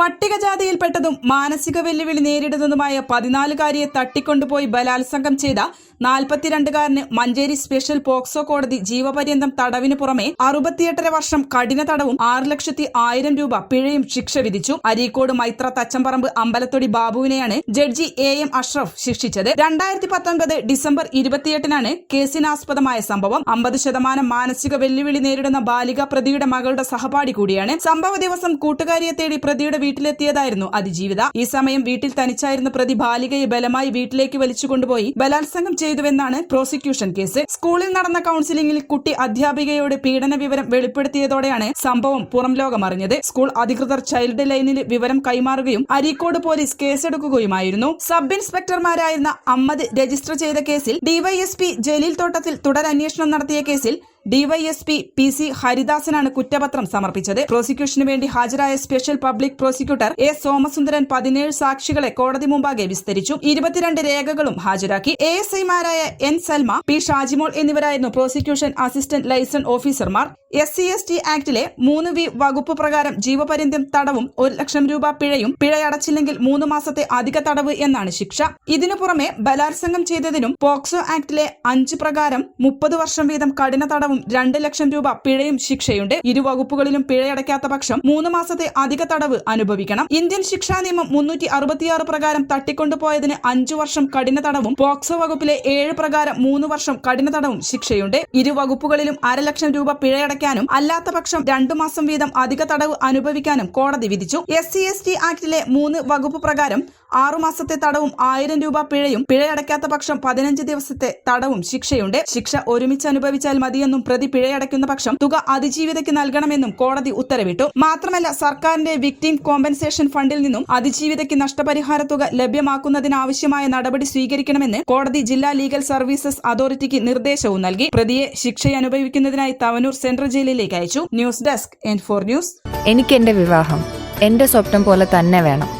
പട്ടികജാതിയിൽപ്പെട്ടതും മാനസിക വെല്ലുവിളി നേരിടുന്നതുമായ പതിനാലുകാരിയെ തട്ടിക്കൊണ്ടുപോയി ബലാത്സംഗം ചെയ്ത നാൽപ്പത്തിരണ്ടുകാരന് മഞ്ചേരി സ്പെഷ്യൽ പോക്സോ കോടതി ജീവപര്യന്തം തടവിനു പുറമെ അറുപത്തിയെട്ടര വർഷം കഠിന തടവും ആറ് ലക്ഷത്തി ആയിരം രൂപ പിഴയും ശിക്ഷ വിധിച്ചു. അരീക്കോട് മൈത്ര തച്ചമ്പറമ്പ് അമ്പലത്തൊടി ബാബുവിനെയാണ് ജഡ്ജി എ എം അഷ്റഫ് ശിക്ഷിച്ചത്. രണ്ടായിരത്തി പത്തൊൻപത് ഡിസംബർ ഇരുപത്തിയെട്ടിനാണ് കേസിനാസ്പദമായ സംഭവം. അമ്പത് ശതമാനം മാനസിക വെല്ലുവിളി നേരിടുന്ന ബാലിക പ്രതിയുടെ മകളുടെ സഹപാഠി കൂടിയാണ്. സംഭവ ദിവസം കൂട്ടുകാരിയെ തേടി പ്രതിയുടെ വീട്ടിലെത്തിയതായിരുന്നു അതിജീവിത. ഈ സമയം വീട്ടിൽ തനിച്ചായിരുന്ന പ്രതി ബാലികയെ ബലമായി വീട്ടിലേക്ക് വലിച്ചു കൊണ്ടുപോയി ബലാത്സംഗം ചെയ്തുവെന്നാണ് പ്രോസിക്യൂഷൻ കേസ്. സ്കൂളിൽ നടന്ന കൌൺസിലിംഗിൽ കുട്ടി അധ്യാപികയോട് പീഡന വിവരം വെളിപ്പെടുത്തിയതോടെയാണ് സംഭവം പുറം ലോകമറിഞ്ഞത് സ്കൂൾ അധികൃതർ ചൈൽഡ് ലൈനിൽ വിവരം കൈമാറുകയും അരീക്കോട് പോലീസ് കേസെടുക്കുകയുമായിരുന്നു. സബ് ഇൻസ്പെക്ടർമാരായിരുന്ന അമ്മദ് രജിസ്റ്റർ ചെയ്ത കേസിൽ ഡിവൈഎസ്പി ജലീൽ തോട്ടത്തിൽ തുടരന്വേഷണം നടത്തിയ കേസിൽ ഡിവൈഎസ്പി പി സി ഹരിദാസനാണ് കുറ്റപത്രം സമർപ്പിച്ചത്. പ്രോസിക്യൂഷന് വേണ്ടി ഹാജരായ special public prosecutor A Somasundaran പതിനേഴ് സാക്ഷികളെ കോടതി മുമ്പാകെ വിസ്തരിച്ചു. ഇരുപത്തിരണ്ട് രേഖകളും ഹാജരാക്കി. എ എസ് ഐമാരായ എൻ സൽമ പി ഷാജിമോൾ എന്നിവരായിരുന്നു പ്രോസിക്യൂഷൻ അസിസ്റ്റന്റ് ലൈസൺ ഓഫീസർമാർ. എസ് സി എസ് ടി ആക്ടിലെ മൂന്ന് വി വകുപ്പ് പ്രകാരം ജീവപര്യന്തം തടവും ഒരു ലക്ഷം രൂപ പിഴയും പിഴയടച്ചില്ലെങ്കിൽ മൂന്ന് മാസത്തെ അധിക തടവ് എന്നാണ് ശിക്ഷ. ഇതിനു പുറമെ ബലാത്സംഗം ചെയ്തതിനും പോക്സോ ആക്ടിലെ അഞ്ച് പ്രകാരം മുപ്പത് വർഷം വീതം കഠിന തടവും രണ്ട് ലക്ഷം രൂപ പിഴയും ശിക്ഷയുണ്ട്. ഇരു വകുപ്പുകളിലും പിഴയടയ്ക്കാത്ത പക്ഷം മൂന്ന് മാസത്തെ അധിക തടവ് അനുഭവിക്കണം. ഇന്ത്യൻ ശിക്ഷാ നിയമം മുന്നൂറ്റി അറുപത്തിയാറ് പ്രകാരം തട്ടിക്കൊണ്ടുപോയതിന് അഞ്ചു വർഷം കഠിന തടവും പോക്സോ വകുപ്പിലെ ഏഴ് പ്രകാരം മൂന്ന് വർഷം കഠിന തടവും ശിക്ഷയുണ്ട്. ഇരു വകുപ്പുകളിലും അരലക്ഷം രൂപ പിഴയടയ്ക്കാനും അല്ലാത്ത പക്ഷം രണ്ടു മാസം വീതം അധിക തടവ് അനുഭവിക്കാനും കോടതി വിധിച്ചു. എസ് സി എസ് ടി ആക്ടിലെ മൂന്ന് വകുപ്പ് പ്രകാരം ആറുമാസത്തെ തടവും ആയിരം രൂപ പിഴയും. പിഴയടയ്ക്കാത്ത പക്ഷം പതിനഞ്ച് ദിവസത്തെ തടവും ശിക്ഷയുണ്ട്. ശിക്ഷ ഒരുമിച്ച് അനുഭവിച്ചാൽ മതിയെന്നും പ്രതി പിഴയടയ്ക്കുന്ന പക്ഷം തുക അതിജീവിതയ്ക്ക് നൽകണമെന്നും കോടതി ഉത്തരവിട്ടു. മാത്രമല്ല സർക്കാരിന്റെ വിക്ടിം കോമ്പൻസേഷൻ ഫണ്ടിൽ നിന്നും അതിജീവിതയ്ക്ക് നഷ്ടപരിഹാര തുക ലഭ്യമാക്കുന്നതിനാവശ്യമായ നടപടി സ്വീകരിക്കണമെന്ന് കോടതി ജില്ലാ ലീഗൽ സർവീസസ് അതോറിറ്റിക്ക് നിർദ്ദേശവും നൽകി. പ്രതിയെ ശിക്ഷ അനുഭവിക്കുന്നതിനായി തവനൂർ സെൻട്രൽ ജയിലിലേക്ക് അയച്ചു. News desk N four news. എനിക്ക് എന്റെ വിവാഹം എന്റെ സ്വപ്നം പോലെ തന്നെ വേണം.